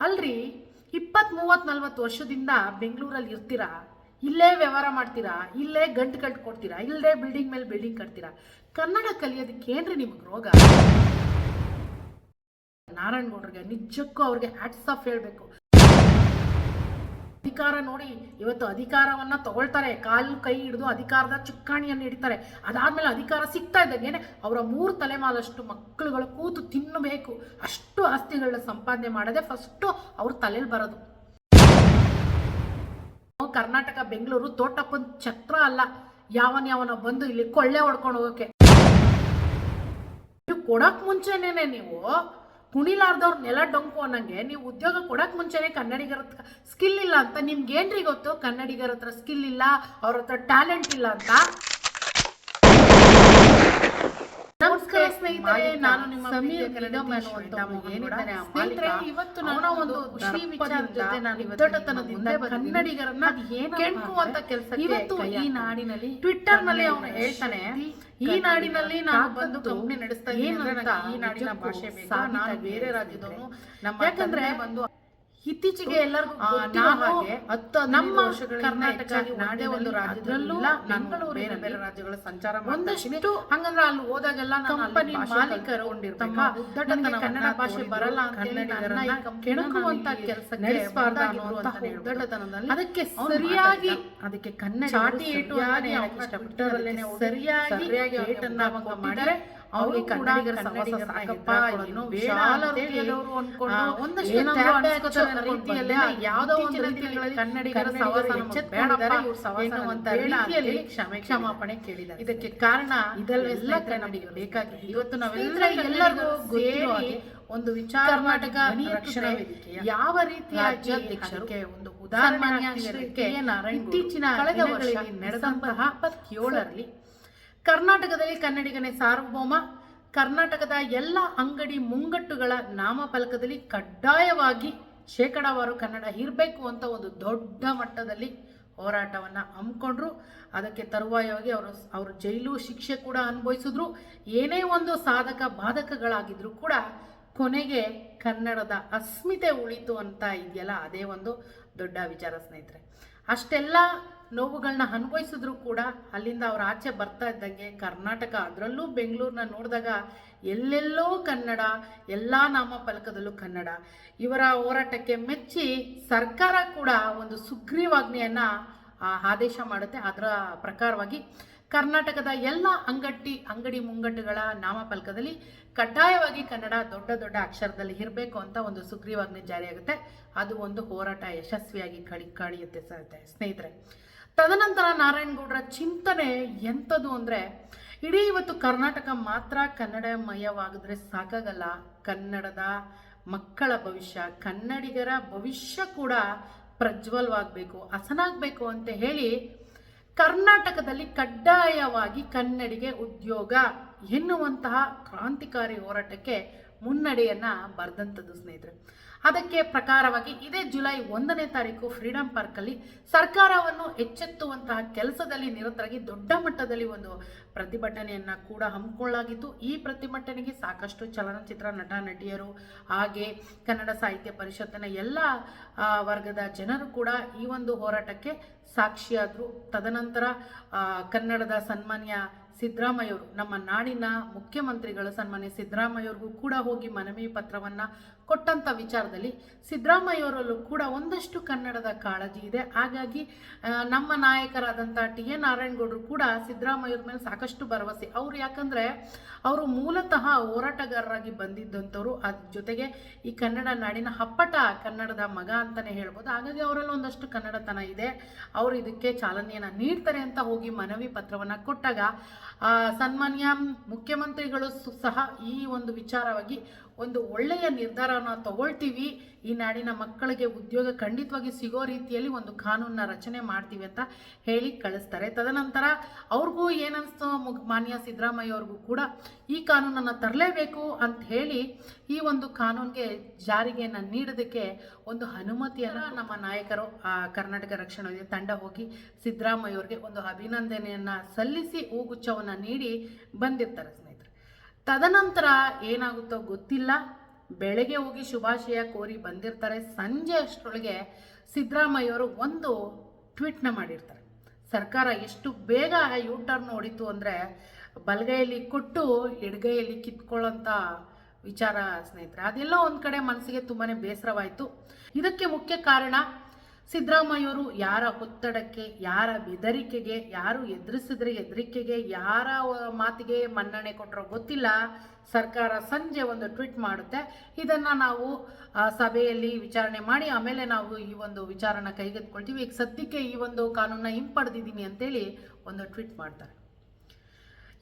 ಅಲ್ರಿ ಇಪ್ಪತ್ತ್ ಮೂವತ್ ನಲ್ವತ್ತು ವರ್ಷದಿಂದ ಬೆಂಗಳೂರಲ್ಲಿ ಇರ್ತೀರಾ? ಇಲ್ಲೇ ವ್ಯವಹಾರ ಮಾಡ್ತೀರಾ? ಇಲ್ಲೇ ಗಂಟು ಗಂಟು ಕೊಡ್ತೀರಾ ಇಲ್ಲೇ ಬಿಲ್ಡಿಂಗ್ ಮೇಲೆ ಬಿಲ್ಡಿಂಗ್ ಕಟ್ತೀರಾ? ಕನ್ನಡ ಕಲಿಯೋದಕ್ಕೆ ಏನ್ರಿ ನಿಮ್ಗೆ ರೋಗ? ನಾರಾಯಣಗೌಡ್ರಿಗೆ ನಿಜಕ್ಕೂ ಅವ್ರಿಗೆ ಹ್ಯಾಟ್ಸ್ ಆಫ್ ಹೇಳ್ಬೇಕು. ಅಧಿಕಾರ ನೋಡಿ, ಇವತ್ತು ಅಧಿಕಾರವನ್ನ ತಗೊಳ್ತಾರೆ. ಕಾಲು ಕೈ ಹಿಡಿದು ಅಧಿಕಾರದ ಚುಕ್ಕಾಣಿಯನ್ನು ಹಿಡಿತಾರೆ. ಅದಾದ್ಮೇಲೆ ಅಧಿಕಾರ ಸಿಗ್ತಾ ಇದ್ದಂಗೆ ಅವರ ಮೂರು ತಲೆಮಾಲಷ್ಟು ಮಕ್ಕಳುಗಳು ಕೂತು ತಿನ್ನಬೇಕು. ಅಷ್ಟು ಆಸ್ತಿಗಳನ್ನ ಸಂಪಾದನೆ ಮಾಡದೆ ಫಸ್ಟು ಅವ್ರ ತಲೆಯಲ್ಲಿ ಬರೋದು. ಕರ್ನಾಟಕ, ಬೆಂಗಳೂರು ತೋಟಪ್ಪನ ಛತ್ರ ಅಲ್ಲ. ಯಾವನ್ ಯಾವನ ಬಂದು ಇಲ್ಲಿ ಕೊಳ್ಳೆ ಹೊಡ್ಕೊಂಡು ಹೋಗೋಕೆ. ಕೊಡಕ್ ಮುಂಚೆನೇನೆ ನೀವು ಕುಣಿಲಾರ್ದವ್ರ ನೆಲ ಡೊಂಕು ಅನ್ನಂಗೆ, ನೀವು ಉದ್ಯೋಗ ಕೊಡಕ್ ಮುಂಚೆನೆ ಕನ್ನಡಿಗರ ಹತ್ರ ಸ್ಕಿಲ್ ಇಲ್ಲ ಅಂತ ನಿಮ್ಗೇನ್ರಿ ಗೊತ್ತು? ಕನ್ನಡಿಗರ ಹತ್ರ ಸ್ಕಿಲ್ ಇಲ್ಲ, ಅವ್ರ ಹತ್ರ ಟ್ಯಾಲೆಂಟ್ ಇಲ್ಲ ಅಂತ? ನಮಸ್ಕಾರ. ಸ್ನೇಹಿತರೆ ನಾನು ನಿಮ್ಮ ಸಮೀರ್ ಪ್ರೀತಿಯ ಕನ್ನಡ ನಿಗಮ್ ಶ್ವೇತಾ ಅನ್ನುವಂಥವ್ನು ಮೋಹನ್ ಏನಿದ್ದಾನೆ ಆ ಗೌಡ. ಸ್ನೇಹಿತರೆ, ಇವತ್ತು ನಾನು ಒಂದು ಖುಷಿ ವಿಚಾರದ ಜೊತೆ ನಾನು ಇವತ್ತು ಕನ್ನಡಿಗರನ್ನ ಅದೇನಪ್ಪ ಕೆಣಕುವಂತ ಕೆಲಸಕ್ಕೆ ಇವತ್ತು ಈ. ನಾಡಿನಲ್ಲಿ ಟ್ವಿಟ್ಟರ್ನಲ್ಲಿ ಅವನು ಹೇಳ್ತಾನೆ ಈ ನಾಡಿನಲ್ಲಿ ನಾನು ಬಂದು ಕಂಪನಿ ನಡೆಸ್ತಾ ಇದ್ದೀನಿ ಈ ನಾಡಿನ ಭಾಷೆ ಸಾ ಸಾಬೀತಾಗಿದೆ ನಾನು ಬೇರೆ ರಾಜ್ಯದವನು ನಮ್ಮ ಯಾಕಂದ್ರೆ ಬಂದು ಇತ್ತೀಚೆಗೆ ಎಲ್ಲರಿಗೂ ನಮ್ಮ ಕರ್ನಾಟಕ ಹೆಚ್ಚಾಗಿ ಒಂದು ರಾಜ್ಯದಲ್ಲೂ ಬೇರೆ ಬೇರೆ ರಾಜ್ಯಗಳ ಸಂಚಾರ. ಒಂದಷ್ಟು ಹಂಗಂದ್ರೆ ಅಲ್ಲಿ ಹೋದಾಗೆಲ್ಲ ಕಂಪನಿ ಮಾಲೀಕರು? ತಮ್ಮ ಕನ್ನಡ ಭಾಷೆ ಬರಲ್ಲ ಕೆಣಕುವಂತ ಕೆಲಸ ನಡೆಸಬಾರ್ದು ಉದ್ದಟತನದಲ್ಲಿ ಅದಕ್ಕೆ ಸರಿಯಾಗಿ ಅದಕ್ಕೆ ಕನ್ನಡ ಚಾಟಿ ಏಟು ಸರಿಯಾಗಿ ಸರಿಯಾಗಿ ಏಟನ್ನ ಅವ್ರಿಗೆ ಕನ್ನಡಿಗರ ಕನ್ನಡಿಗರನ್ನ ಸಾಕಪ್ಪ, ಏನೋ ವಿಶಾಲ ಹೃದಯದವರು ಅನ್ಕೊಂಡು ಒಂದಷ್ಟು ಅನ್ಕೊಂಡು ರೀತಿಯಲ್ಲೇ ಯಾವುದೋ ಒಂದು ರೀತಿಯಲ್ಲಿ ಕನ್ನಡಿಗರ ಸವಾಸ ಬೇಡಪ್ಪ, ಇವ್ರ ಎನ್ನುವಂತ ರೀತಿಯಲ್ಲಿ ಕ್ಷಮೆ ಕ್ಷಮಾಪಣೆ ಕೇಳಿದ್ದಾರೆ. ಇದಕ್ಕೆ ಕಾರಣ ಇದೆಲ್ಲ ಕನ್ನಡಿಗರು ನಮಗೆ ಬೇಕಾಗಿ ಇವತ್ತು ನಾವೆಲ್ಲ ಎಲ್ಲರಿಗೂ ಗೊತ್ತಿರೋ ಒಂದು ವಿಚಾರ ಕರ್ನಾಟಕ ರಕ್ಷಣಾ. ವೇದಿಕೆಯ ಯಾವ ರೀತಿಯ ರಾಜ್ಯಾಧ್ಯಕ್ಷರು ಒಂದು ಉದಾಹರಣೆ ಇತ್ತೀಚಿನ ಕಳೆದ ವರ್ಷ ನಡೆದಂತಹ ಇಪ್ಪತ್ತೇಳರಲ್ಲಿ ಕರ್ನಾಟಕದಲ್ಲಿ ಕನ್ನಡಿಗನೇ ಸಾರ್ವಭೌಮ. ಕರ್ನಾಟಕದ ಎಲ್ಲ ಅಂಗಡಿ ಮುಂಗಟ್ಟುಗಳ ನಾಮಫಲಕದಲ್ಲಿ ಕಡ್ಡಾಯವಾಗಿ ಶೇಕಡಾವಾರು ಕನ್ನಡ ಇರಬೇಕು ಅಂತ ಒಂದು ದೊಡ್ಡ ಮಟ್ಟದಲ್ಲಿ ಹೋರಾಟವನ್ನು ಹಮ್ಮಿಕೊಂಡ್ರು. ಅದಕ್ಕೆ ತರುವಾಯವಾಗಿ ಅವರು ಅವರು ಜೈಲು ಶಿಕ್ಷೆ ಕೂಡ ಅನುಭವಿಸಿದ್ರು. ಏನೇ ಒಂದು ಸಾಧಕ ಬಾಧಕಗಳಾಗಿದ್ರು ಕೂಡ ಕೊನೆಗೆ ಕನ್ನಡದ ಅಸ್ಮಿತೆ ಉಳಿತು ಅಂತ ಇದೆಯಲ್ಲ, ಅದೇ ಒಂದು ದೊಡ್ಡ ವಿಚಾರ ಸ್ನೇಹಿತರೆ. ಅಷ್ಟೆಲ್ಲ ನೋವುಗಳನ್ನ ಅನುಭವಿಸಿದ್ರು ಕೂಡ ಅಲ್ಲಿಂದ ಅವ್ರು ಆಚೆ ಬರ್ತಾ ಇದ್ದಂಗೆ ಕರ್ನಾಟಕ. ಅದರಲ್ಲೂ ಬೆಂಗಳೂರನ್ನ ನೋಡಿದಾಗ ಎಲ್ಲೆಲ್ಲೋ ಕನ್ನಡ, ಎಲ್ಲ ನಾಮಫಲಕದಲ್ಲೂ ಕನ್ನಡ. ಇವರ ಹೋರಾಟಕ್ಕೆ ಮೆಚ್ಚಿ ಸರ್ಕಾರ ಕೂಡ ಒಂದು ಸುಗ್ರೀವಾಜ್ಞೆಯನ್ನು ಆದೇಶ ಮಾಡುತ್ತೆ. ಅದರ ಪ್ರಕಾರವಾಗಿ ಕರ್ನಾಟಕದ ಎಲ್ಲ ಅಂಗಟ್ಟಿ, ಅಂಗಡಿ ಮುಂಗಟ್ಟುಗಳ ನಾಮಫಲಕದಲ್ಲಿ ಕಡ್ಡಾಯವಾಗಿ ಕನ್ನಡ ದೊಡ್ಡ ದೊಡ್ಡ ಅಕ್ಷರದಲ್ಲಿ ಇರಬೇಕು ಅಂತ ಒಂದು ಸುಗ್ರೀವಾಜ್ಞೆ ಜಾರಿಯಾಗುತ್ತೆ. ಅದು ಒಂದು ಹೋರಾಟ ಯಶಸ್ವಿಯಾಗಿ ಕಳಿ, ಕಳಿಯುತ್ತೆ ಸ್ನೇಹಿತರೆ. ತದನಂತರ ನಾರಾಯಣಗೌಡರ ಚಿಂತನೆ ಎಂಥದ್ದು ಅಂದರೆ, ಇಡೀ ಇವತ್ತು ಕರ್ನಾಟಕ ಮಾತ್ರ ಕನ್ನಡಮಯವಾಗಿದ್ರೆ ಸಾಕಾಗಲ್ಲ. ಕನ್ನಡದ ಮಕ್ಕಳ ಭವಿಷ್ಯ, ಕನ್ನಡಿಗರ ಭವಿಷ್ಯ ಕೂಡ ಪ್ರಜ್ವಲವಾಗಬೇಕು, ಹಸನಾಗಬೇಕು ಅಂತ ಹೇಳಿ ಕರ್ನಾಟಕದಲ್ಲಿ ಕಡ್ಡಾಯವಾಗಿ ಕನ್ನಡಿಗೆ ಉದ್ಯೋಗ ಎನ್ನುವಂತಹ ಕ್ರಾಂತಿಕಾರಿ ಹೋರಾಟಕ್ಕೆ ಮುನ್ನಡೆಯನ್ನು ಬರೆದಂಥದ್ದು ಸ್ನೇಹಿತರೆ. ಅದಕ್ಕೆ ಪ್ರಕಾರವಾಗಿ ಇದೇ ಜುಲೈ ಒಂದನೇ ತಾರೀಕು ಫ್ರೀಡಂ ಪಾರ್ಕಲ್ಲಿ ಸರ್ಕಾರವನ್ನು ಎಚ್ಚೆತ್ತುವಂತಹ ಕೆಲಸದಲ್ಲಿ ನಿರತರಾಗಿ ದೊಡ್ಡ ಮಟ್ಟದಲ್ಲಿ ಒಂದು ಪ್ರತಿಭಟನೆಯನ್ನು ಕೂಡ ಹಮ್ಮಿಕೊಳ್ಳಲಾಗಿತ್ತು. ಈ ಪ್ರತಿಭಟನೆಗೆ ಸಾಕಷ್ಟು ಚಲನಚಿತ್ರ ನಟ, ನಟಿಯರು ಹಾಗೆ ಕನ್ನಡ ಸಾಹಿತ್ಯ ಪರಿಷತ್ತಿನ ಎಲ್ಲ ವರ್ಗದ ಜನರು ಕೂಡ ಈ ಒಂದು ಹೋರಾಟಕ್ಕೆ ಸಾಕ್ಷಿಯಾದರು. ತದನಂತರ ಕನ್ನಡದ ಸನ್ಮಾನ್ಯ ಸಿದ್ದರಾಮಯ್ಯವರು, ನಮ್ಮ ನಾಡಿನ ಮುಖ್ಯಮಂತ್ರಿಗಳು ಸನ್ಮಾನ್ಯ ಸಿದ್ದರಾಮಯ್ಯವ್ರಿಗೂ ಕೂಡ ಹೋಗಿ ಮನವಿ ಪತ್ರವನ್ನು ಕೊಟ್ಟಂಥ ವಿಚಾರದಲ್ಲಿ ಸಿದ್ದರಾಮಯ್ಯವರಲ್ಲೂ ಕೂಡ ಒಂದಷ್ಟು ಕನ್ನಡದ ಕಾಳಜಿ ಇದೆ. ಹಾಗಾಗಿ ನಮ್ಮ ನಾಯಕರಾದಂಥ ಟಿ. ಎ ನಾರಾಯಣಗೌಡರು ಕೂಡ ಸಿದ್ದರಾಮಯ್ಯವ್ರ ಮೇಲೆ ಸಾಕಷ್ಟು ಭರವಸೆ. ಅವರು ಯಾಕಂದರೆ, ಅವರು ಮೂಲತಃ ಹೋರಾಟಗಾರರಾಗಿ ಬಂದಿದ್ದಂಥವ್ರು. ಅದ್ರ ಜೊತೆಗೆ ಈ ಕನ್ನಡ ನಾಡಿನ ಹಪ್ಪಟ ಕನ್ನಡದ ಮಗ ಅಂತಲೇ ಹೇಳ್ಬೋದು. ಹಾಗಾಗಿ ಅವರಲ್ಲೂ ಒಂದಷ್ಟು ಕನ್ನಡತನ ಇದೆ. ಅವರು ಇದಕ್ಕೆ ಚಾಲನೆಯನ್ನು ನೀಡ್ತಾರೆ ಅಂತ ಹೋಗಿ ಮನವಿ ಪತ್ರವನ್ನು ಕೊಟ್ಟಾಗ ಸನ್ಮಾನ್ಯ ಮುಖ್ಯಮಂತ್ರಿಗಳು ಸಹ ಈ ಒಂದು ವಿಚಾರವಾಗಿ ಒಂದು ಒಳ್ಳೆಯ ನಿರ್ಧಾರವನ್ನು ತಗೊಳ್ತೀವಿ. ಈ ನಾಡಿನ ಮಕ್ಕಳಿಗೆ ಉದ್ಯೋಗ ಖಂಡಿತವಾಗಿ ಸಿಗೋ ರೀತಿಯಲ್ಲಿ ಒಂದು ಕಾನೂನನ್ನ ರಚನೆ ಮಾಡ್ತೀವಿ ಅಂತ ಹೇಳಿ ಕಳಿಸ್ತಾರೆ. ತದನಂತರ ಅವ್ರಿಗೂ ಏನನ್ಸ್ತು ಮುಗ್ ಮಾನ್ಯ ಸಿದ್ದರಾಮಯ್ಯ ಅವ್ರಿಗೂ ಕೂಡ ಈ ಕಾನೂನನ್ನು ತರಲೇಬೇಕು ಅಂತ ಹೇಳಿ ಈ ಒಂದು ಕಾನೂನಿಗೆ ಜಾರಿಗೆಯನ್ನು ನೀಡೋದಕ್ಕೆ ಒಂದು ಅನುಮತಿಯನ್ನು ನಮ್ಮ ನಾಯಕರು ಕರ್ನಾಟಕ ರಕ್ಷಣಾ ತಂಡ ಹೋಗಿ ಸಿದ್ದರಾಮಯ್ಯ ಅವ್ರಿಗೆ ಒಂದು ಅಭಿನಂದನೆಯನ್ನು ಸಲ್ಲಿಸಿ, ಹೂಗುಚ್ಛವನ್ನು ನೀಡಿ ಬಂದಿರ್ತಾರೆ. ತದನಂತರ ಏನಾಗುತ್ತೋ ಗೊತ್ತಿಲ್ಲ. ಬೆಳಗ್ಗೆ ಹೋಗಿ ಶುಭಾಶಯ ಕೋರಿ ಬಂದಿರ್ತಾರೆ. ಸಂಜೆ ಅಷ್ಟರೊಳಗೆ ಸಿದ್ದರಾಮಯ್ಯವರು ಒಂದು ಟ್ವೀಟ್ನ ಮಾಡಿರ್ತಾರೆ. ಸರ್ಕಾರ ಎಷ್ಟು ಬೇಗ ಯೂ ಟರ್ನ್ ಹೊಡಿತು ಅಂದರೆ ಬಲಗೈಯಲ್ಲಿ ಕೊಟ್ಟು ಎಡಗೈಯಲ್ಲಿ ಕಿತ್ಕೊಳ್ಳೋಂಥ ವಿಚಾರ ಸ್ನೇಹಿತರೆ. ಅದೆಲ್ಲ ಒಂದು ಕಡೆ ಮನಸ್ಸಿಗೆ ತುಂಬಾ ಬೇಸರವಾಯಿತು. ಇದಕ್ಕೆ ಮುಖ್ಯ ಕಾರಣ ಸಿದ್ದರಾಮಯ್ಯವರು ಯಾರ ಒತ್ತಡಕ್ಕೆ, ಯಾರ ಬೆದರಿಕೆಗೆ, ಯಾರು ಎದುರಿಸಿದ್ರೆ ಹೆದರಿಕೆಗೆ ಯಾರ ಮಾತಿಗೆ ಮನ್ನಣೆ ಕೊಟ್ಟರೋ ಗೊತ್ತಿಲ್ಲ. ಸರ್ಕಾರ ಸಂಜೆ ಒಂದು ಟ್ವೀಟ್ ಮಾಡುತ್ತೆ. ಇದನ್ನು ನಾವು ಸಭೆಯಲ್ಲಿ ವಿಚಾರಣೆ ಮಾಡಿ ಆಮೇಲೆ ನಾವು ಈ ಒಂದು ವಿಚಾರಣ ಕೈಗೆತ್ಕೊಳ್ತೀವಿ ಈಗ ಸದ್ಯಕ್ಕೆ ಈ ಒಂದು ಕಾನೂನನ್ನ ಹಿಂಪಡೆದಿದ್ದೀನಿ ಅಂತೇಳಿ ಒಂದು ಟ್ವೀಟ್ ಮಾಡ್ತಾರೆ.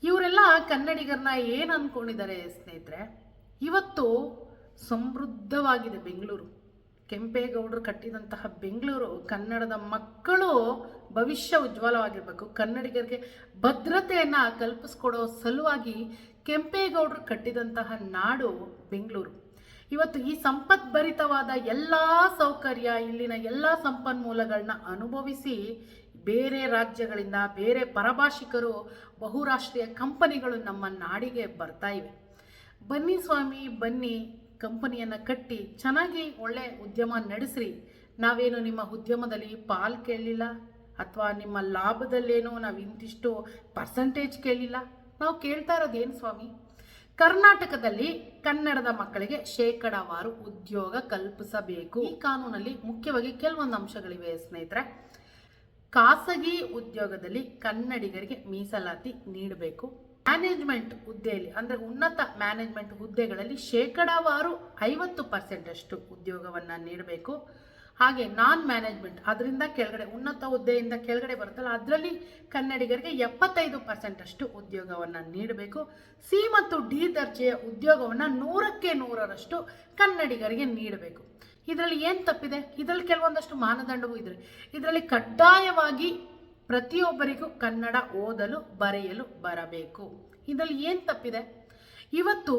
ಇವರೆಲ್ಲ ಕನ್ನಡಿಗರನ್ನ ಏನು ಅಂದ್ಕೊಂಡಿದ್ದಾರೆ ಸ್ನೇಹಿತರೆ? ಇವತ್ತು ಸಮೃದ್ಧವಾಗಿದೆ ಬೆಂಗಳೂರು. ಕೆಂಪೇಗೌಡರು ಕಟ್ಟಿದಂತಹ ಬೆಂಗಳೂರು ಕನ್ನಡದ ಮಕ್ಕಳು ಭವಿಷ್ಯ ಉಜ್ವಲವಾಗಿರಬೇಕು. ಕನ್ನಡಿಗರಿಗೆ ಭದ್ರತೆಯನ್ನು ಕಲ್ಪಿಸ್ಕೊಡೋ ಸಲುವಾಗಿ ಕೆಂಪೇಗೌಡರು ಕಟ್ಟಿದಂತಹ ನಾಡು ಬೆಂಗಳೂರು. ಇವತ್ತು ಈ ಸಂಪದ್ಭರಿತವಾದ ಎಲ್ಲ ಸೌಕರ್ಯ, ಇಲ್ಲಿನ ಎಲ್ಲ ಸಂಪನ್ಮೂಲಗಳನ್ನ ಅನುಭವಿಸಿ ಬೇರೆ ರಾಜ್ಯಗಳಿಂದ ಬೇರೆ ಪರಭಾಷಿಕರು ಬಹುರಾಷ್ಟ್ರೀಯ ಕಂಪನಿಗಳು ನಮ್ಮ ನಾಡಿಗೆ ಬರ್ತಾ ಇವೆ. ಬನ್ನಿ ಸ್ವಾಮಿ, ಬನ್ನಿ. ಕಂಪನಿಯನ್ನು ಕಟ್ಟಿ ಚೆನ್ನಾಗಿ ಒಳ್ಳೆ ಉದ್ಯಮ ನಡೆಸ್ರಿ. ನಾವೇನು ನಿಮ್ಮ ಉದ್ಯಮದಲ್ಲಿ ಪಾಲ್ ಕೇಳಲಿಲ್ಲ? ಅಥವಾ ನಿಮ್ಮ ಲಾಭದಲ್ಲೇನೋ ನಾವು ಇಂತಿಷ್ಟು ಪರ್ಸಂಟೇಜ್ ಕೇಳಿಲ್ಲ ನಾವು ಕೇಳ್ತಾ ಇರೋದೇನು ಸ್ವಾಮಿ? ಕರ್ನಾಟಕದಲ್ಲಿ ಕನ್ನಡದ ಮಕ್ಕಳಿಗೆ ಶೇಕಡಾವಾರು ಉದ್ಯೋಗ ಕಲ್ಪಿಸಬೇಕು. ಈ ಕಾನೂನಲ್ಲಿ ಮುಖ್ಯವಾಗಿ ಕೆಲವೊಂದು ಅಂಶಗಳಿವೆ ಸ್ನೇಹಿತರೆ. ಖಾಸಗಿ ಉದ್ಯೋಗದಲ್ಲಿ ಕನ್ನಡಿಗರಿಗೆ ಮೀಸಲಾತಿ ನೀಡಬೇಕು. ಮ್ಯಾನೇಜ್ಮೆಂಟ್ ಹುದ್ದೆಯಲ್ಲಿ, ಅಂದರೆ ಉನ್ನತ ಮ್ಯಾನೇಜ್ಮೆಂಟ್ ಹುದ್ದೆಗಳಲ್ಲಿ ಶೇಕಡಾವಾರು ಐವತ್ತು ಪರ್ಸೆಂಟಷ್ಟು ಉದ್ಯೋಗವನ್ನು ನೀಡಬೇಕು. ಹಾಗೆ ನಾನ್ ಮ್ಯಾನೇಜ್ಮೆಂಟ್ ಅದರಿಂದ ಕೆಳಗಡೆ, ಉನ್ನತ ಹುದ್ದೆಯಿಂದ ಕೆಳಗಡೆ ಬರುತ್ತಲ್ಲ, ಅದರಲ್ಲಿ ಕನ್ನಡಿಗರಿಗೆ ಎಪ್ಪತ್ತೈದು ಪರ್ಸೆಂಟ್ ಅಷ್ಟು ಉದ್ಯೋಗವನ್ನು ನೀಡಬೇಕು. ಸಿ ಮತ್ತು ಡಿ ದರ್ಜೆಯ ಉದ್ಯೋಗವನ್ನು ನೂರಕ್ಕೆ ನೂರರಷ್ಟು ಕನ್ನಡಿಗರಿಗೆ ನೀಡಬೇಕು. ಇದರಲ್ಲಿ ಏನು ತಪ್ಪಿದೆ? ಇದರಲ್ಲಿ ಕೆಲವೊಂದಷ್ಟು ಮಾನದಂಡವೂ ಇದೆ ಇದರಲ್ಲಿ ಕಡ್ಡಾಯವಾಗಿ ಪ್ರತಿಯೊಬ್ಬರಿಗೂ ಕನ್ನಡ ಓದಲು, ಬರೆಯಲು ಬರಬೇಕು. ಇದರಲ್ಲಿ ಏನು ತಪ್ಪಿದೆ? ಇವತ್ತು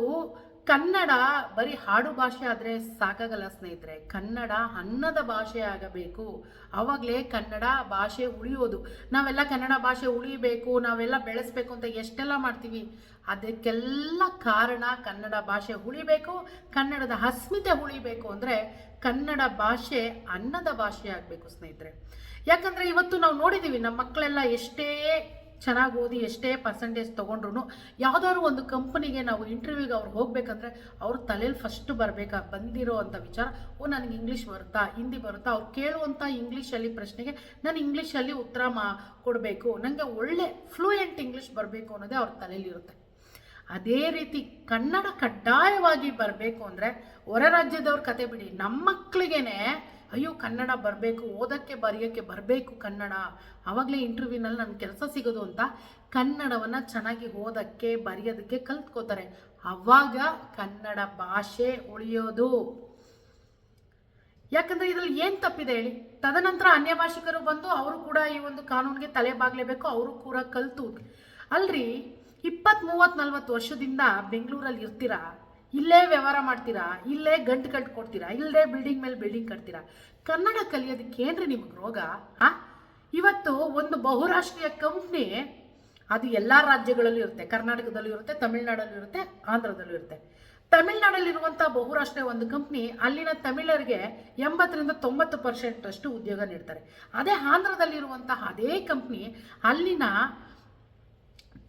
ಕನ್ನಡ ಬರೀ ಹಾಡು ಭಾಷೆ ಆದರೆ ಸಾಕಾಗಲ್ಲ ಸ್ನೇಹಿತರೆ. ಕನ್ನಡ ಅನ್ನದ ಭಾಷೆ ಆಗಬೇಕು. ಆವಾಗಲೇ ಕನ್ನಡ ಭಾಷೆ ಉಳಿಯೋದು. ನಾವೆಲ್ಲ ಕನ್ನಡ ಭಾಷೆ ಉಳಿಬೇಕು, ನಾವೆಲ್ಲ ಬೆಳೆಸ್ಬೇಕು ಅಂತ ಎಷ್ಟೆಲ್ಲ ಮಾಡ್ತೀವಿ? ಅದಕ್ಕೆಲ್ಲ ಕಾರಣ ಕನ್ನಡ ಭಾಷೆ ಉಳಿಬೇಕು, ಕನ್ನಡದ ಅಸ್ಮಿತೆ ಉಳಿಬೇಕು ಅಂದರೆ ಕನ್ನಡ ಭಾಷೆ ಅನ್ನದ ಭಾಷೆ ಆಗಬೇಕು ಸ್ನೇಹಿತರೆ. ಯಾಕಂದರೆ ಇವತ್ತು ನಾವು ನೋಡಿದ್ದೀವಿ ನಮ್ಮ ಮಕ್ಕಳೆಲ್ಲ ಎಷ್ಟೇ ಚೆನ್ನಾಗಿ ಓದಿ, ಎಷ್ಟೇ ಪರ್ಸೆಂಟೇಜ್ ತೊಗೊಂಡ್ರು ಯಾವುದಾದ್ರು ಒಂದು ಕಂಪನಿಗೆ ನಾವು ಇಂಟರ್ವ್ಯೂಗೆ ಅವ್ರು ಹೋಗಬೇಕಂದ್ರೆ ಅವ್ರ ತಲೆಯಲ್ಲಿ ಫಸ್ಟ್ ಬರಬೇಕಾ? ಬಂದಿರೋ ಅಂಥ ವಿಚಾರ, ಓ, ನನಗೆ ಇಂಗ್ಲೀಷ್ ಬರುತ್ತಾ? ಹಿಂದಿ ಬರುತ್ತಾ? ಅವ್ರು ಕೇಳುವಂಥ ಇಂಗ್ಲೀಷಲ್ಲಿ ಪ್ರಶ್ನೆಗೆ ನಾನು ಇಂಗ್ಲೀಷಲ್ಲಿ ಉತ್ತರ ಮಾ ಕೊಡಬೇಕು. ನನಗೆ ಒಳ್ಳೆ ಫ್ಲೂಯೆಂಟ್ ಇಂಗ್ಲೀಷ್ ಬರಬೇಕು ಅನ್ನೋದೇ ಅವ್ರ ತಲೆಯಲ್ಲಿರುತ್ತೆ ಅದೇ ರೀತಿ ಕನ್ನಡ ಕಡ್ಡಾಯವಾಗಿ ಬರಬೇಕು ಅಂದರೆ ಹೊರ ರಾಜ್ಯದವ್ರ ಕತೆ ಬಿಡಿ. ನಮ್ಮ ಮಕ್ಕಳಿಗೇನೆ ಅಯ್ಯೋ, ಕನ್ನಡ ಬರಬೇಕು, ಓದೋಕ್ಕೆ ಬರೆಯೋಕ್ಕೆ ಬರಬೇಕು ಕನ್ನಡ. ಆವಾಗಲೇ ಇಂಟರ್ವ್ಯೂನಲ್ಲಿ ನನ್ನ ಕೆಲಸ ಸಿಗೋದು ಅಂತ ಕನ್ನಡವನ್ನು ಚೆನ್ನಾಗಿ ಓದೋಕ್ಕೆ, ಬರೆಯೋದಕ್ಕೆ ಕಲ್ತ್ಕೋತಾರೆ. ಅವಾಗ ಕನ್ನಡ ಭಾಷೆ ಉಳಿಯೋದು. ಯಾಕಂದ್ರೆ ಇದ್ರಲ್ಲಿ ಏನು ತಪ್ಪಿದೆ ಹೇಳಿ? ತದನಂತರ ಅನ್ಯ ಭಾಷಿಕರು ಬಂದು ಅವರು ಕೂಡ ಈ ಒಂದು ಕಾನೂನಿಗೆ ತಲೆ ಬಾಗಲೇಬೇಕು, ಅವರು ಕೂಡ ಕಲಿತು. ಅಲ್ರಿ ಇಪ್ಪತ್ತ್ ಮೂವತ್ತು ನಲ್ವತ್ತು ವರ್ಷದಿಂದ ಬೆಂಗಳೂರಲ್ಲಿ ಇರ್ತೀರಾ? ಇಲ್ಲೇ ವ್ಯವಹಾರ ಮಾಡ್ತೀರಾ? ಇಲ್ಲೇ ಗಂಟು ಕಟ್ಟು ಕೊಡ್ತೀರಾ? ಬಿಲ್ಡಿಂಗ್ ಮೇಲೆ ಬಿಲ್ಡಿಂಗ್ ಕಟ್ತೀರಾ? ಕನ್ನಡ ಕಲಿಯೋದಕ್ಕೆ ಏನ್ರಿ ನಿಮ್ಗೆ ರೋಗ? ಹಾ? ಇವತ್ತು ಒಂದು ಬಹುರಾಷ್ಟ್ರೀಯ ಕಂಪ್ನಿ ಅದು ಎಲ್ಲ ರಾಜ್ಯಗಳಲ್ಲೂ ಇರುತ್ತೆ. ಕರ್ನಾಟಕದಲ್ಲೂ ಇರುತ್ತೆ, ತಮಿಳ್ನಾಡಲ್ಲೂ ಇರುತ್ತೆ, ಆಂಧ್ರದಲ್ಲೂ ಇರುತ್ತೆ. ತಮಿಳ್ನಾಡಲ್ಲಿರುವಂಥ ಬಹುರಾಷ್ಟ್ರೀಯ ಒಂದು ಕಂಪ್ನಿ ಅಲ್ಲಿನ ತಮಿಳರಿಗೆ ಎಂಬತ್ತರಿಂದ ತೊಂಬತ್ತು ಪರ್ಸೆಂಟ್ ಅಷ್ಟು ಉದ್ಯೋಗ ನೀಡ್ತಾರೆ. ಅದೇ ಆಂಧ್ರದಲ್ಲಿರುವಂತಹ ಅದೇ ಕಂಪ್ನಿ ಅಲ್ಲಿನ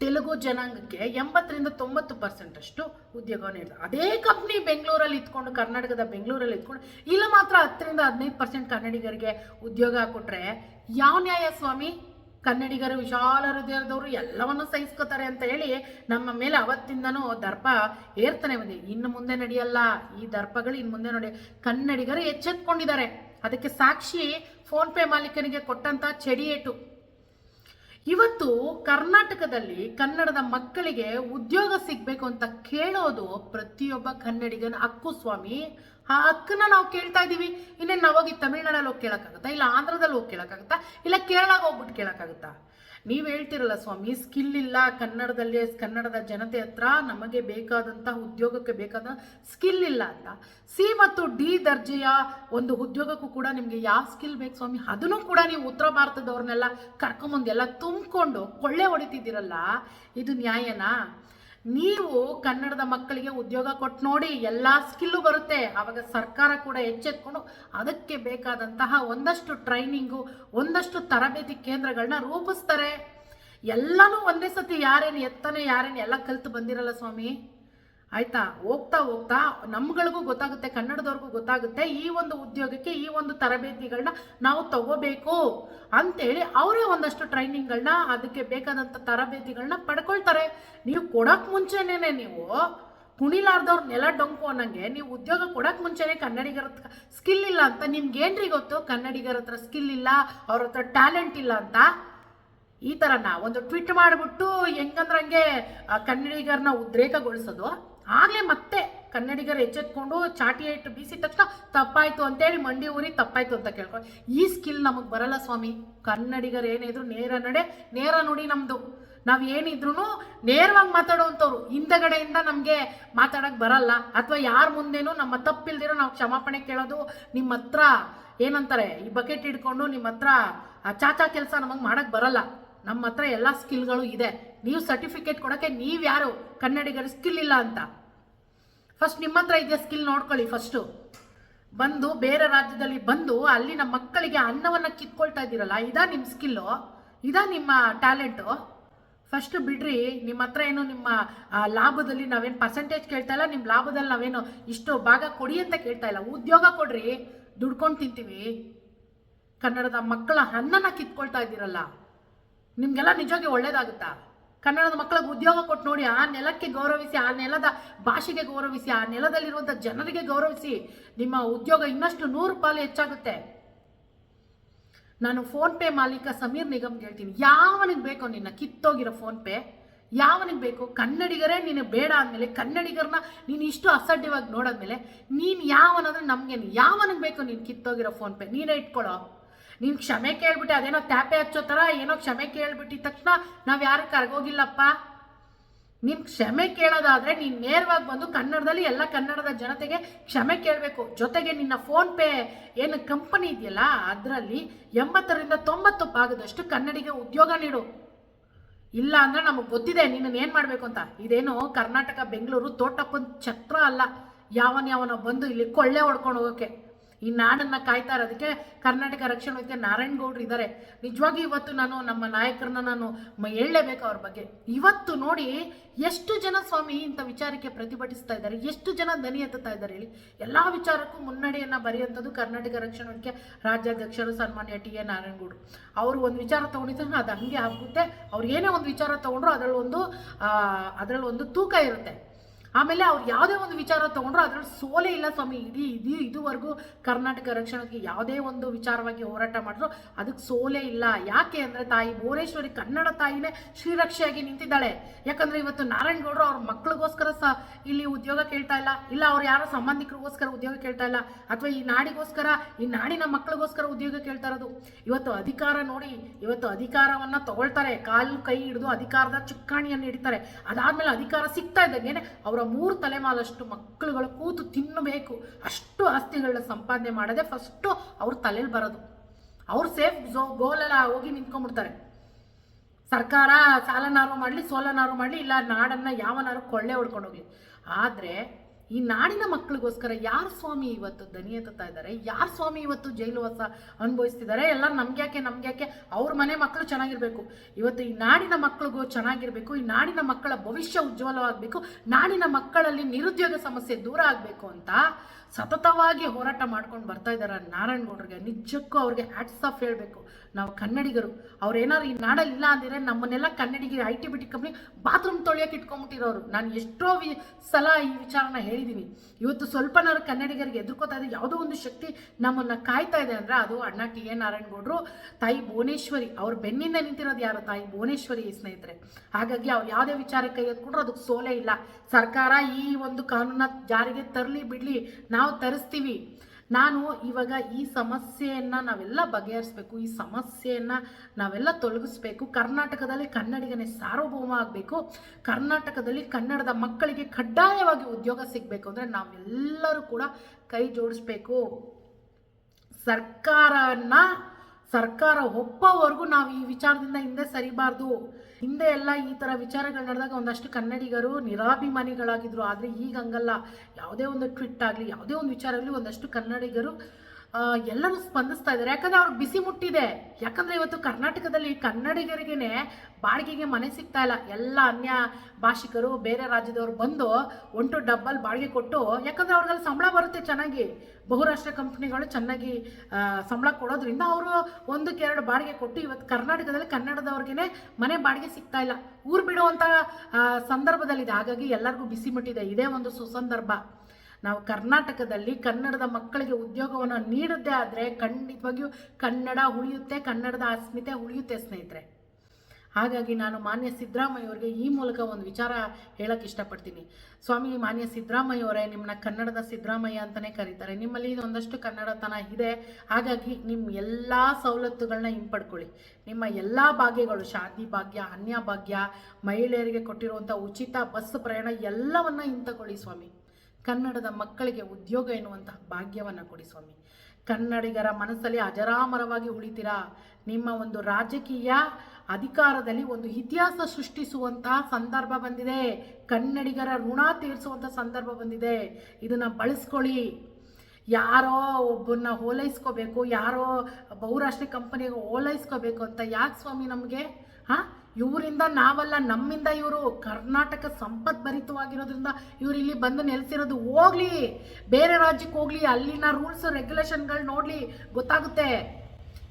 ತೆಲುಗು ಜನಾಂಗಕ್ಕೆ ಎಂಬತ್ತರಿಂದ ತೊಂಬತ್ತು ಪರ್ಸೆಂಟ್ ಅಷ್ಟು ಉದ್ಯೋಗ ನೀಡ್ತಾರೆ ಅದೇ ಕಂಪ್ನಿ ಬೆಂಗಳೂರಲ್ಲಿ ಇದ್ಕೊಂಡು, ಕರ್ನಾಟಕದ ಬೆಂಗಳೂರಲ್ಲಿ ಇದ್ಕೊಂಡು, ಇಲ್ಲ ಮಾತ್ರ ಹತ್ತರಿಂದ ಹದಿನೈದು ಪರ್ಸೆಂಟ್ ಕನ್ನಡಿಗರಿಗೆ ಉದ್ಯೋಗ ಕೊಟ್ಟರೆ ಯಾವ ನ್ಯಾಯ ಸ್ವಾಮಿ? ಕನ್ನಡಿಗರು, ವಿಶಾಲ ಹೃದಯದವರು ಎಲ್ಲವನ್ನು ಸಹಿಸ್ಕೋತಾರೆ ಅಂತ ಹೇಳಿ ನಮ್ಮ ಮೇಲೆ ಅವತ್ತಿಂದನೂ ದರ್ಪ ಏರ್ತಾನೆ ಬಂದಿದೆ. ಇನ್ನು ಮುಂದೆ ನಡೆಯಲ್ಲ. ಈ ದರ್ಪಗಳು ಇನ್ನು ಮುಂದೆ ನೋಡಿ ಕನ್ನಡಿಗರು ಎಚ್ಚೆತ್ಕೊಂಡಿದ್ದಾರೆ. ಅದಕ್ಕೆ ಸಾಕ್ಷಿ ಫೋನ್ಪೇ ಮಾಲೀಕನಿಗೆ ಕೊಟ್ಟಂತ ಚಡಿಯೇಟು ಇವತ್ತು ಕರ್ನಾಟಕದಲ್ಲಿ ಕನ್ನಡದ ಮಕ್ಕಳಿಗೆ ಉದ್ಯೋಗ ಸಿಗಬೇಕು ಅಂತ ಕೇಳೋದು ಪ್ರತಿಯೊಬ್ಬ ಕನ್ನಡಿಗನ ಹಕ್ಕು ಸ್ವಾಮಿ. ಆ ಹಕ್ಕನ್ನ ನಾವು ಕೇಳ್ತಾ ಇದ್ದೀವಿ. ಇನ್ನೇನು ನಾವು ಹೋಗಿ ತಮಿಳ್ನಾಡಲ್ಲಿ ಹೋಗಿ ಕೇಳೋಕ್ಕಾಗುತ್ತಾ? ಇಲ್ಲ ಆಂಧ್ರದಲ್ಲಿ ಹೋಗಿ ಕೇಳೋಕ್ಕಾಗುತ್ತಾ? ಇಲ್ಲ ಕೇರಳಗೆ ಹೋಗ್ಬಿಟ್ಟು ಕೇಳೋಕ್ಕಾಗುತ್ತಾ? ನೀವು ಹೇಳ್ತಿರಲ್ಲ ಸ್ವಾಮಿ ಸ್ಕಿಲ್ ಇಲ್ಲ ಕನ್ನಡದಲ್ಲಿ, ಕನ್ನಡದ ಜನತೆ ಹತ್ರ ನಮಗೆ ಬೇಕಾದಂತಹ ಉದ್ಯೋಗಕ್ಕೆ ಬೇಕಾದ ಸ್ಕಿಲ್ ಇಲ್ಲ ಅಂತ. ಸಿ ಮತ್ತು ಡಿ ದರ್ಜೆಯ ಒಂದು ಉದ್ಯೋಗಕ್ಕೂ ಕೂಡ ನಿಮಗೆ ಯಾವ ಸ್ಕಿಲ್ ಬೇಕು ಸ್ವಾಮಿ, ಅದನ್ನು ಕೂಡ ನೀವು ಉತ್ತರ ಭಾರತದವ್ರನ್ನೆಲ್ಲ ಕರ್ಕೊಂಬಂದು ಎಲ್ಲ ತುಂಬಿಕೊಂಡು, ಕೊಳ್ಳೆ ಹೊಡಿತಿದ್ದೀರಲ್ಲ, ಇದು ನ್ಯಾಯನಾ? ನೀವು ಕನ್ನಡದ ಮಕ್ಕಳಿಗೆ ಉದ್ಯೋಗ ಕೊಟ್ಟು ನೋಡಿ ಎಲ್ಲ ಸ್ಕಿಲ್ಲು ಬರುತ್ತೆ. ಆವಾಗ ಸರ್ಕಾರ ಕೂಡ ಎಚ್ಚೆತ್ಕೊಂಡು ಅದಕ್ಕೆ ಬೇಕಾದಂತಹ ಒಂದಷ್ಟು ಟ್ರೈನಿಂಗು ಒಂದಷ್ಟು ತರಬೇತಿ ಕೇಂದ್ರಗಳನ್ನ ರೂಪಿಸ್ತಾರೆ. ಎಲ್ಲನೂ ಒಂದೇ ಸತಿ ಯಾರೇನು ಎತ್ತನೆ, ಯಾರೇನು ಎಲ್ಲ ಕಲ್ತು ಬಂದಿರಲ್ಲ ಸ್ವಾಮಿ? ಆಯ್ತಾ? ಹೋಗ್ತಾ ಹೋಗ್ತಾ ನಮ್ಗಳಿಗೂ ಗೊತ್ತಾಗುತ್ತೆ, ಕನ್ನಡದವ್ರಿಗೂ ಗೊತ್ತಾಗುತ್ತೆ ಈ ಒಂದು ಉದ್ಯೋಗಕ್ಕೆ ಈ ಒಂದು ತರಬೇತಿಗಳನ್ನ ನಾವು ತಗೋಬೇಕು ಅಂತೇಳಿ ಅವರೇ ಒಂದಷ್ಟು ಟ್ರೈನಿಂಗ್ಗಳನ್ನ ಅದಕ್ಕೆ ಬೇಕಾದಂಥ ತರಬೇತಿಗಳನ್ನ ಪಡ್ಕೊಳ್ತಾರೆ. ನೀವು ಕೊಡೋಕೆ ಮುಂಚೆನೇ ನೀವು ಕುಣಿಲಾರ್ದವ್ರ ನೆಲ ಡೊಂಕು ಅನ್ನಂಗೆ ನೀವು ಉದ್ಯೋಗ ಕೊಡೋಕೆ ಮುಂಚೆನೇ ಕನ್ನಡಿಗರ ಹತ್ರ ಸ್ಕಿಲ್ ಇಲ್ಲ ಅಂತ ನಿಮ್ಗೇನ್ರಿ ಗೊತ್ತು? ಕನ್ನಡಿಗರ ಹತ್ರ ಸ್ಕಿಲ್ ಇಲ್ಲ, ಅವ್ರ ಹತ್ರ ಟ್ಯಾಲೆಂಟ್ ಇಲ್ಲ ಅಂತ? ಈ ಥರನ ಒಂದು ಟ್ವಿಟ್ ಮಾಡಿಬಿಟ್ಟು ಹೆಂಗಂದ್ರಂಗೆ ಕನ್ನಡಿಗರನ್ನ ಉದ್ರೇಕಗೊಳಿಸೋದು ಆಗಲೇ ಮತ್ತೆ ಕನ್ನಡಿಗರು ಎಚ್ಚೆತ್ಕೊಂಡು ಚಾಟಿ ಇಟ್ಟು ಬೀಸಿದ ತಕ್ಷಣ ತಪ್ಪಾಯ್ತು ಅಂತೇಳಿ ಮಂಡಿ ಊರಿ ತಪ್ಪಾಯ್ತು ಅಂತ ಕೇಳ್ಕೊಂಡು, ಈ ಸ್ಕಿಲ್ ನಮಗೆ ಬರಲ್ಲ ಸ್ವಾಮಿ. ಕನ್ನಡಿಗರು ಏನಿದ್ರು ನೇರ ನಡೆ, ನೇರ ನುಡಿ ನಮ್ಮದು ನಾವು ಏನಿದ್ರು ನೇರವಾಗಿ ಮಾತಾಡುವಂಥವ್ರು ಹಿಂದಗಡೆಯಿಂದ ನಮಗೆ ಮಾತಾಡಕ್ಕೆ ಬರಲ್ಲ. ಅಥವಾ ಯಾರ ಮುಂದೆನೂ ನಮ್ಮ ತಪ್ಪಿಲ್ದಿರೋ ನಾವು ಕ್ಷಮಾಪಣೆ ಕೇಳೋದು ನಿಮ್ಮ ಹತ್ರ ಏನಂತಾರೆ, ಈ ಬಕೆಟ್ ಹಿಡ್ಕೊಂಡು ನಿಮ್ಮ ಹತ್ರ ಚಾಚಾ ಕೆಲಸ ನಮಗೆ ಮಾಡಕ್ಕೆ ಬರಲ್ಲ. ನಮ್ಮ ಹತ್ರ ಎಲ್ಲ ಸ್ಕಿಲ್ಗಳು ಇದೆ. ನೀವು ಸರ್ಟಿಫಿಕೇಟ್ ಕೊಡೋಕ್ಕೆ ನೀವು ಯಾರು ಕನ್ನಡಿಗರ ಸ್ಕಿಲ್ ಇಲ್ಲ ಅಂತ. ಫಸ್ಟ್ ನಿಮ್ಮ ಹತ್ರ ಇದೆಯಾ ಸ್ಕಿಲ್ ನೋಡ್ಕೊಳ್ಳಿ ಫಸ್ಟು ಬಂದು ಬೇರೆ ರಾಜ್ಯದಲ್ಲಿ ಬಂದು ಅಲ್ಲಿ ನಮ್ಮ ಮಕ್ಕಳಿಗೆ ಅನ್ನವನ್ನು ಕಿತ್ಕೊಳ್ತಾ ಇದ್ದೀರಲ್ಲ, ಇದಾ ನಿಮ್ಮ ಸ್ಕಿಲ್ಲು ಇದಾ ನಿಮ್ಮ ಟ್ಯಾಲೆಂಟು ಫಸ್ಟ್ ಬಿಡ್ರಿ, ನಿಮ್ಮ ಹತ್ರ ಏನು ನಿಮ್ಮ ಲಾಭದಲ್ಲಿ ನಾವೇನು ಪರ್ಸೆಂಟೇಜ್ ಕೇಳ್ತಾ ಇಲ್ಲ ನಿಮ್ಮ ಲಾಭದಲ್ಲಿ ನಾವೇನು ಇಷ್ಟು ಭಾಗ ಕೊಡಿ ಅಂತ ಕೇಳ್ತಾ ಇಲ್ಲ. ಉದ್ಯೋಗ ಕೊಡ್ರಿ, ದುಡ್ಕೊಂಡು ತಿಂತೀವಿ. ಕನ್ನಡದ ಮಕ್ಕಳ ಅನ್ನನ ಕಿತ್ಕೊಳ್ತಾ ಇದ್ದೀರಲ್ಲ, ನಿಮಗೆಲ್ಲ ನಿಜವಾಗಿ ಒಳ್ಳೇದಾಗುತ್ತಾ? ಕನ್ನಡದ ಮಕ್ಕಳಿಗೆ ಉದ್ಯೋಗ ಕೊಟ್ಟು ನೋಡಿ, ಆ ನೆಲಕ್ಕೆ ಗೌರವಿಸಿ, ಆ ನೆಲದ ಭಾಷೆಗೆ ಗೌರವಿಸಿ, ಆ ನೆಲದಲ್ಲಿರುವಂಥ ಜನರಿಗೆ ಗೌರವಿಸಿ ನಿಮ್ಮ ಉದ್ಯೋಗ ಇನ್ನಷ್ಟು ನೂರು ಪಾಲು ಹೆಚ್ಚಾಗುತ್ತೆ. ನಾನು ಫೋನ್ ಪೇ ಮಾಲೀಕ ಸಮೀರ್ ನಿಗಮ್ಗೆ ಹೇಳ್ತೀನಿ. ಯಾವನಿಗೆ ಬೇಕೋ ನಿನ್ನ ಕಿತ್ತೋಗಿರೋ ಫೋನ್ ಪೇ, ಯಾವನಿಗೆ ಬೇಕು, ಕನ್ನಡಿಗರೇ ನೀನು ಬೇಡ ಅಂದಮೇಲೆ ಕನ್ನಡಿಗರನ್ನ ನೀನು ಇಷ್ಟು ಅಸಡ್ಯವಾಗಿ ನೋಡಾದ್ಮೇಲೆ, ನೀನು ಯಾವನಾದ್ರೆ ನಮಗೆ ಯಾವನಿಗೆ ಬೇಕು ನೀನು ಕಿತ್ತೋಗಿರೋ ಫೋನ್ ಪೇ, ನೀನೇ ಇಟ್ಕೊಳ್ಳೋ. ನೀನು ಕ್ಷಮೆ ಕೇಳ್ಬಿಟ್ಟು ಅದೇನೋ ತ್ಯಾಪೆ ಹಚ್ಚೋ ಥರ ಏನೋ ಕ್ಷಮೆ ಕೇಳ್ಬಿಟ್ಟಿದ ತಕ್ಷಣ ನಾವು ಯಾರು ಕರ್ಗೋಗಿಲ್ಲಪ್ಪ? ನೀನು ಕ್ಷಮೆ ಕೇಳೋದಾದ್ರೆ ನೀನು ನೇರವಾಗಿ ಬಂದು ಕನ್ನಡದಲ್ಲಿ ಎಲ್ಲ ಕನ್ನಡದ ಜನತೆಗೆ ಕ್ಷಮೆ ಕೇಳಬೇಕು. ಜೊತೆಗೆ ನಿನ್ನ ಫೋನ್ ಪೇ ಏನು ಕಂಪನಿ ಇದೆಯಲ್ಲ, ಅದರಲ್ಲಿ ಎಂಬತ್ತರಿಂದ ತೊಂಬತ್ತು ಭಾಗದಷ್ಟು ಕನ್ನಡಿಗೆ ಉದ್ಯೋಗ ನೀಡು. ಇಲ್ಲ ಅಂದ್ರೆ ನಮಗೆ ಗೊತ್ತಿದೆ ನಿನ್ನನ್ನು ಏನು ಮಾಡಬೇಕು ಅಂತ. ಇದೇನು ಕರ್ನಾಟಕ, ಬೆಂಗಳೂರು, ತೋಟಪ್ಪನ ಛತ್ರ ಅಲ್ಲ. ಯಾವನ ಯಾವನ ಬಂದು ಇಲ್ಲಿ ಕೊಳ್ಳೆ ಹೊಡ್ಕೊಂಡು ಹೋಗೋಕೆ ಈ ನಾಡನ್ನ ಕಾಯ್ತಾ ಇರೋದಕ್ಕೆ ಕರ್ನಾಟಕ ರಕ್ಷಣಾ ವೇದಿಕೆ ನಾರಾಯಣಗೌಡ್ರು ಇದ್ದಾರೆ ನಿಜವಾಗಿ ಇವತ್ತು ನಾನು ನಮ್ಮ ನಾಯಕರನ್ನ ನಾನು ಹೇಳಲೇಬೇಕು ಅವ್ರ ಬಗ್ಗೆ. ಇವತ್ತು ನೋಡಿ ಎಷ್ಟು ಜನ ಸ್ವಾಮಿ ಇಂಥ ವಿಚಾರಕ್ಕೆ ಪ್ರತಿಭಟಿಸ್ತಾ ಇದ್ದಾರೆ, ಎಷ್ಟು ಜನ ದನಿ ಎತ್ತುತ್ತಾ ಇದ್ದಾರೆ ಹೇಳಿ. ಎಲ್ಲ ವಿಚಾರಕ್ಕೂ ಮುನ್ನಡೆಯನ್ನ ಬರೆಯುವಂಥದ್ದು ಕರ್ನಾಟಕ ರಕ್ಷಣಾ ವೇದಿಕೆ ರಾಜ್ಯಾಧ್ಯಕ್ಷರು ಸನ್ಮಾನ್ಯ ಟಿ ಎ ನಾರಾಯಣಗೌಡರು ಅವರು ಒಂದು ವಿಚಾರ ತಗೊಂಡಿದ್ರು ಅದು ಹಂಗೆ ಆಗುತ್ತೆ ಅವ್ರು ಏನೇ ಒಂದು ವಿಚಾರ ತಗೊಂಡ್ರು ಅದರಲ್ಲಿ ಒಂದು ಅದರಲ್ಲಿ ಒಂದು ತೂಕ ಇರುತ್ತೆ. ಆಮೇಲೆ ಅವ್ರು ಯಾವುದೇ ಒಂದು ವಿಚಾರ ತಗೊಂಡ್ರು ಅದರಲ್ಲಿ ಸೋಲೇ ಇಲ್ಲ ಸ್ವಾಮಿ, ಇಡೀ ಇದು ಇದುವರೆಗೂ ಕರ್ನಾಟಕ ರಕ್ಷಣೆಗೆ ಯಾವುದೇ ಒಂದು ವಿಚಾರವಾಗಿ ಹೋರಾಟ ಮಾಡಿದ್ರು ಅದಕ್ಕೆ ಸೋಲೇ ಇಲ್ಲ. ಯಾಕೆ ಅಂದರೆ ತಾಯಿ ಭುವನೇಶ್ವರಿ ಕನ್ನಡ ತಾಯಿನೇ ಶ್ರೀರಕ್ಷೆಯಾಗಿ ನಿಂತಿದ್ದಾಳೆ. ಯಾಕಂದರೆ ಇವತ್ತು ನಾರಾಯಣಗೌಡರು ಅವ್ರ ಮಕ್ಕಳಿಗೋಸ್ಕರ ಸಹ ಇಲ್ಲಿ ಉದ್ಯೋಗ ಕೇಳ್ತಾ ಇಲ್ಲ. ಇಲ್ಲ, ಅವ್ರು ಯಾರೋ ಸಂಬಂಧಿಕರಿಗೋಸ್ಕರ ಉದ್ಯೋಗ ಕೇಳ್ತಾ ಇಲ್ಲ. ಅಥವಾ ಈ ನಾಡಿಗೋಸ್ಕರ, ಈ ನಾಡಿನ ಮಕ್ಕಳಿಗೋಸ್ಕರ ಉದ್ಯೋಗ ಕೇಳ್ತಾ ಇರೋದು. ಇವತ್ತು ಅಧಿಕಾರ ನೋಡಿ, ಇವತ್ತು ಅಧಿಕಾರವನ್ನು ತಗೊಳ್ತಾರೆ. ಕಾಲು ಕೈ ಹಿಡಿದು ಅಧಿಕಾರದ ಚುಕ್ಕಾಣಿಯನ್ನು ಹಿಡಿತಾರೆ. ಅದಾದ್ಮೇಲೆ ಅಧಿಕಾರ ಸಿಗ್ತಾ ಇದ್ದಂಗೆ ಅವರ ಮೂರು ತಲೆಮಾರಷ್ಟು ಮಕ್ಕಳುಗಳು ಕೂತು ತಿನ್ನಬೇಕು. ಅಷ್ಟು ಆಸ್ತಿಗಳನ್ನ ಸಂಪಾದನೆ ಮಾಡದೆ ಫಸ್ಟು ಅವ್ರ ತಲೆಯಲ್ಲಿ ಬರೋದು. ಅವ್ರು ಸೇಫ್ ಝೋ ಗೋಲೆಲ್ಲ ಹೋಗಿ ನಿಂತ್ಕೊಂಡ್ಬಿಡ್ತಾರೆ. ಸರ್ಕಾರ ಸಾಲನಾರು ಮಾಡಲಿ, ಸೋಲನಾರು ಮಾಡಲಿ, ಇಲ್ಲ ನಾಡನ್ನು ಯಾವನಾರು ಕೊಳ್ಳೆ ಹೊಡ್ಕೊಂಡೋಗ್ಲಿ ಆದರೆ ಈ ನಾಡಿನ ಮಕ್ಕಳಿಗೋಸ್ಕರ ಯಾರು ಸ್ವಾಮಿ ಇವತ್ತು ದನಿ ಎತ್ತುತ್ತಾ ಇದ್ದಾರೆ? ಯಾರು ಸ್ವಾಮಿ ಇವತ್ತು ಜೈಲು ವಾಸ ಅನುಭವಿಸ್ತಿದ್ದಾರೆ? ಎಲ್ಲ ನಮ್ಗ್ಯಾಕೆ ನಮ್ಗ್ಯಾಕೆ? ಅವ್ರ ಮನೆ ಮಕ್ಕಳು ಚೆನ್ನಾಗಿರ್ಬೇಕು. ಇವತ್ತು ಈ ನಾಡಿನ ಮಕ್ಕಳಿಗೂ ಚೆನ್ನಾಗಿರ್ಬೇಕು. ಈ ನಾಡಿನ ಮಕ್ಕಳ ಭವಿಷ್ಯ ಉಜ್ವಲವಾಗಬೇಕು. ನಾಡಿನ ಮಕ್ಕಳಲ್ಲಿ ನಿರುದ್ಯೋಗ ಸಮಸ್ಯೆ ದೂರ ಆಗಬೇಕು ಅಂತ ಸತತವಾಗಿ ಹೋರಾಟ ಮಾಡ್ಕೊಂಡು ಬರ್ತಾ ಇದ್ದಾರೆ ನಾರಾಯಣಗೌಡರಿಗೆ ನಿಜಕ್ಕೂ ಅವ್ರಿಗೆ ಹ್ಯಾಟ್ಸ್ ಆಫ್ ಹೇಳಬೇಕು. ನಾವು ಕನ್ನಡಿಗರು. ಅವ್ರು ಏನಾದ್ರು ಈ ನಾಡಲ್ಲಿ ಇಲ್ಲ ಅಂದರೆ ನಮ್ಮನ್ನೆಲ್ಲ ಕನ್ನಡಿಗರು I T B T company bathroom ತೊಳೆಯೋಕೆ ಇಟ್ಕೊಂಡ್ಬಿಟ್ಟಿರೋರು. ನಾನು ಎಷ್ಟೋ ವಿ ಸಲ ಈ ವಿಚಾರನ ಹೇಳಿದ್ದೀನಿ ಇವತ್ತು ಸ್ವಲ್ಪನಾದ್ರು ಕನ್ನಡಿಗರಿಗೆ ಎದುರ್ಕೋತಾ ಇದೆ ಯಾವುದೋ ಒಂದು ಶಕ್ತಿ ನಮ್ಮನ್ನು ಕಾಯ್ತಾ ಇದೆ ಅಂದರೆ ಅದು ಅಣ್ಣ ಟಿ ಎ ನಾರಾಯಣಗೌಡರು ತಾಯಿ ಭುವನೇಶ್ವರಿ. ಅವ್ರ ಬೆನ್ನಿಂದ ನಿಂತಿರೋದು ಯಾರು? ತಾಯಿ ಭುವನೇಶ್ವರಿ ಸ್ನೇಹಿತರೆ. ಹಾಗಾಗಿ ಅವ್ರು ಯಾವುದೇ ವಿಚಾರಕ್ಕೆ ಎತ್ಕೊಂಡ್ರು ಅದಕ್ಕೆ ಸೋಲೇ ಇಲ್ಲ. ಸರ್ಕಾರ ಈ ಒಂದು ಕಾನೂನ ಜಾರಿಗೆ ತರಲಿ ಬಿಡಲಿ. ನಾವು ತರಿಸ್ತೀವಿ. ನಾನು ಇವಾಗ ಈ ಸಮಸ್ಯೆಯನ್ನು ನಾವೆಲ್ಲ ಬಗೆಹರಿಸ್ಬೇಕು, ಈ ಸಮಸ್ಯೆಯನ್ನು ನಾವೆಲ್ಲ ತೊಲಗಿಸ್ಬೇಕು. ಕರ್ನಾಟಕದಲ್ಲಿ ಕನ್ನಡಿಗನೇ ಸಾರ್ವಭೌಮ ಆಗಬೇಕು. ಕರ್ನಾಟಕದಲ್ಲಿ ಕನ್ನಡದ ಮಕ್ಕಳಿಗೆ ಕಡ್ಡಾಯವಾಗಿ ಉದ್ಯೋಗ ಸಿಗಬೇಕು ಅಂದರೆ ನಾವೆಲ್ಲರೂ ಕೂಡ ಕೈ ಜೋಡಿಸ್ಬೇಕು. ಸರ್ಕಾರನ ಸರ್ಕಾರ ಒಪ್ಪೋವರೆಗೂ ನಾವು ಈ ವಿಚಾರದಿಂದ ಹಿಂದೆ ಸರಿಬಾರ್ದು. ಹಿಂದೆ ಎಲ್ಲ ಈ ಥರ ವಿಚಾರಗಳು ನಡೆದಾಗ ಒಂದಷ್ಟು ಕನ್ನಡಿಗರು ನಿರಾಭಿಮಾನಿಗಳಾಗಿದ್ದರು ಆದರೆ ಈಗ ಹಂಗಲ್ಲ. ಯಾವುದೇ ಒಂದು ಟ್ವಿಟ್ ಆಗಲಿ, ಯಾವುದೇ ಒಂದು ವಿಚಾರ ಆಗಲಿ ಒಂದಷ್ಟು ಕನ್ನಡಿಗರು ಎಲ್ಲರೂ ಸ್ಪಂದಿಸ್ತಾ ಇದ್ದಾರೆ. ಯಾಕಂದ್ರೆ ಅವ್ರಿಗೆ ಬಿಸಿ ಮುಟ್ಟಿದೆ. ಯಾಕಂದ್ರೆ ಇವತ್ತು ಕರ್ನಾಟಕದಲ್ಲಿ ಕನ್ನಡಿಗರಿಗೇ ಬಾಡಿಗೆಗೆ ಮನೆ ಸಿಗ್ತಾ ಇಲ್ಲ. ಎಲ್ಲ ಅನ್ಯ ಭಾಷಿಕರು ಬೇರೆ ರಾಜ್ಯದವರು ಬಂದು ಒಂಟು ಡಬ್ಬಲ್ ಬಾಡಿಗೆ ಕೊಟ್ಟು, ಯಾಕಂದ್ರೆ ಅವ್ರಿಗೆಲ್ಲ ಸಂಬಳ ಬರುತ್ತೆ ಚೆನ್ನಾಗಿ. ಬಹುರಾಷ್ಟ್ರ ಕಂಪ್ನಿಗಳು ಚೆನ್ನಾಗಿ ಸಂಬಳ ಕೊಡೋದ್ರಿಂದ ಅವರು ಒಂದಕ್ಕೆ ಎರಡು ಬಾಡಿಗೆ ಕೊಟ್ಟು ಇವತ್ತು ಕರ್ನಾಟಕದಲ್ಲಿ ಕನ್ನಡದವ್ರಿಗೆ ಮನೆ ಬಾಡಿಗೆ ಸಿಗ್ತಾ ಇಲ್ಲ. ಊರು ಬಿಡುವಂಥ ಸಂದರ್ಭದಲ್ಲಿದೆ. ಹಾಗಾಗಿ ಎಲ್ಲರಿಗೂ ಬಿಸಿ ಮುಟ್ಟಿದೆ. ಇದೇ ಒಂದು ಸುಸಂದರ್ಭ. ನಾವು ಕರ್ನಾಟಕದಲ್ಲಿ ಕನ್ನಡದ ಮಕ್ಕಳಿಗೆ ಉದ್ಯೋಗವನ್ನು ನೀಡದೇ ಆದರೆ ಖಂಡಿತವಾಗಿಯೂ ಕನ್ನಡ ಉಳಿಯುತ್ತೆ, ಕನ್ನಡದ ಅಸ್ಮಿತೆ ಉಳಿಯುತ್ತೆ ಸ್ನೇಹಿತರೆ. ಹಾಗಾಗಿ ನಾನು ಮಾನ್ಯ ಸಿದ್ದರಾಮಯ್ಯ ಅವರಿಗೆ ಈ ಮೂಲಕ ಒಂದು ವಿಚಾರ ಹೇಳಕ್ಕೆ ಇಷ್ಟಪಡ್ತೀನಿ. ಸ್ವಾಮಿ, ಮಾನ್ಯ ಸಿದ್ದರಾಮಯ್ಯ ಅವರೇ ನಿಮ್ಮನ್ನ ಕನ್ನಡದ ಸಿದ್ದರಾಮಯ್ಯ ಅಂತಲೇ ಕರೀತಾರೆ. ನಿಮ್ಮಲ್ಲಿ ಒಂದಷ್ಟು ಕನ್ನಡತನ ಇದೆ. ಹಾಗಾಗಿ ನಿಮ್ಮ ಎಲ್ಲ ಸವಲತ್ತುಗಳನ್ನ ಹಿಂಪಡ್ಕೊಳ್ಳಿ. ನಿಮ್ಮ ಎಲ್ಲ ಭಾಗ್ಯಗಳು ಶಾದಿ ಭಾಗ್ಯ, ಅನ್ಯ ಭಾಗ್ಯ, ಮಹಿಳೆಯರಿಗೆ ಕೊಟ್ಟಿರುವಂಥ ಉಚಿತ ಬಸ್ ಪ್ರಯಾಣ ಎಲ್ಲವನ್ನ ಹಿಂತಕೊಳ್ಳಿ ಸ್ವಾಮಿ. ಕನ್ನಡದ ಮಕ್ಕಳಿಗೆ ಉದ್ಯೋಗ ಎನ್ನುವಂತಹ ಭಾಗ್ಯವನ್ನು ಕೊಡಿ ಸ್ವಾಮಿ. ಕನ್ನಡಿಗರ ಮನಸ್ಸಲ್ಲಿ ಅಜರಾಮರವಾಗಿ ಉಳಿತೀರಾ? ನಿಮ್ಮ ಒಂದು ರಾಜಕೀಯ ಅಧಿಕಾರದಲ್ಲಿ ಒಂದು ಇತಿಹಾಸ ಸೃಷ್ಟಿಸುವಂತಹ ಸಂದರ್ಭ ಬಂದಿದೆ. ಕನ್ನಡಿಗರ ಋಣ ತೀರಿಸುವಂಥ ಸಂದರ್ಭ ಬಂದಿದೆ. ಇದನ್ನ ಬಳಸ್ಕೊಳ್ಳಿ. ಯಾರೋ ಒಬ್ಬನ್ನ ಓಲೈಸ್ಕೋಬೇಕು, ಯಾರೋ ಬಹುರಾಷ್ಟ್ರೀಯ ಕಂಪನಿಗೆ ಓಲೈಸ್ಕೋಬೇಕು ಅಂತ ಯಾಕೆ ಸ್ವಾಮಿ ನಮಗೆ? ಹಾಂ? ಇವರಿಂದ ನಾವಲ್ಲ, ನಮ್ಮಿಂದ ಇವರು ಕರ್ನಾಟಕ ಸಂಪತ್ ಭರಿತವಾಗಿರೋದ್ರಿಂದ ಇವ್ರು ಇಲ್ಲಿ ಬಂದು ನೆಲೆಸಿರೋದು ಹೋಗ್ಲಿ, ಬೇರೆ ರಾಜ್ಯಕ್ಕೆ ಹೋಗ್ಲಿ, ಅಲ್ಲಿನ ರೂಲ್ಸ್, ರೆಗ್ಯುಲೇಷನ್ಗಳು ನೋಡ್ಲಿ, ಗೊತ್ತಾಗುತ್ತೆ.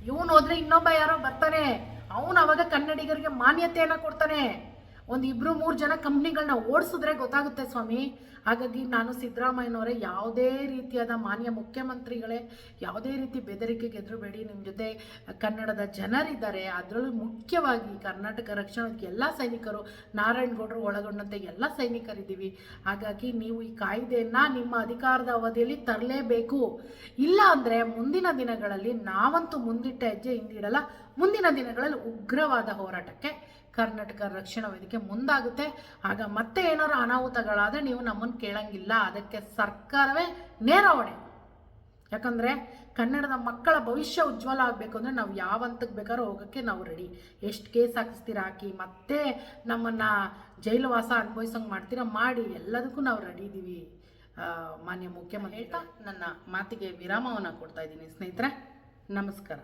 ಇವನು ಹೋದ್ರೆ ಇನ್ನೊಬ್ಬ ಯಾರೋ ಬರ್ತಾನೆ. ಅವನು ಅವಾಗ ಕನ್ನಡಿಗರಿಗೆ ಮಾನ್ಯತೆಯನ್ನು ಕೊಡ್ತಾನೆ. ಒಂದು ಇಬ್ಬರು ಮೂರು ಜನ ಕಂಪ್ನಿಗಳನ್ನ ಓಡಿಸಿದ್ರೆ ಗೊತ್ತಾಗುತ್ತೆ ಸ್ವಾಮಿ. ಹಾಗಾಗಿ ನಾನು ಸಿದ್ದರಾಮಯ್ಯನವರೇ ಯಾವುದೇ ರೀತಿಯಾದ ಮಾನ್ಯ ಮುಖ್ಯಮಂತ್ರಿಗಳೇ, ಯಾವುದೇ ರೀತಿ ಬೆದರಿಕೆಗೆ ಹೆದರಬೇಡಿ ನಿಮ್ಮ ಜೊತೆ ಕನ್ನಡದ ಜನರಿದ್ದಾರೆ. ಅದರಲ್ಲೂ ಮುಖ್ಯವಾಗಿ ಕರ್ನಾಟಕ ರಕ್ಷಣಕ್ಕೆ ಎಲ್ಲ ಸೈನಿಕರು ನಾರಾಯಣಗೌಡರು ಒಳಗೊಂಡಂತೆ ಎಲ್ಲ ಸೈನಿಕರಿದ್ದೀವಿ. ಹಾಗಾಗಿ ನೀವು ಈ ಕಾಯ್ದೆಯನ್ನು ನಿಮ್ಮ ಅಧಿಕಾರದ ಅವಧಿಯಲ್ಲಿ ತರಲೇಬೇಕು. ಇಲ್ಲ ಅಂದರೆ ಮುಂದಿನ ದಿನಗಳಲ್ಲಿ ನಾವಂತೂ ಮುಂದಿಟ್ಟ ಹೆಜ್ಜೆ ಹಿಂದಿಡಲ್ಲ. ಮುಂದಿನ ದಿನಗಳಲ್ಲಿ ಉಗ್ರವಾದ ಹೋರಾಟಕ್ಕೆ ಕರ್ನಾಟಕ ರಕ್ಷಣಾ ವೇದಿಕೆ ಮುಂದಾಗುತ್ತೆ. ಆಗ ಮತ್ತೆ ಏನಾದ್ರು ಅನಾಹುತಗಳಾದರೆ ನೀವು ನಮ್ಮನ್ನು ಕೇಳಂಗಿಲ್ಲ. ಅದಕ್ಕೆ ಸರ್ಕಾರವೇ ನೇರ ಹೊಣೆ. ಯಾಕಂದರೆ ಕನ್ನಡದ ಮಕ್ಕಳ ಭವಿಷ್ಯ ಉಜ್ವಲ ಆಗಬೇಕು ಅಂದರೆ ನಾವು ಯಾವ ಹಂತಕ್ಕೆ ಬೇಕಾದ್ರೂ ಹೋಗೋಕ್ಕೆ ನಾವು ರೆಡಿ ಎಷ್ಟು ಕೇಸ್ ಹಾಕಿಸ್ತೀರ ಹಾಕಿ, ಮತ್ತೆ ನಮ್ಮನ್ನು ಜೈಲುವಾಸ ಅನುಭವಿಸಂಗೆ ಮಾಡ್ತೀರಾ ಮಾಡಿ, ಎಲ್ಲದಕ್ಕೂ ನಾವು ರೆಡಿ ಇದ್ದೀವಿ ಮಾನ್ಯ ಮುಖ್ಯಮಂತ್ರಿ ಹೇಳ್ತಾ ನನ್ನ ಮಾತಿಗೆ ವಿರಾಮವನ್ನು ಕೊಡ್ತಾ ಇದ್ದೀನಿ ಸ್ನೇಹಿತರೆ. ನಮಸ್ಕಾರ.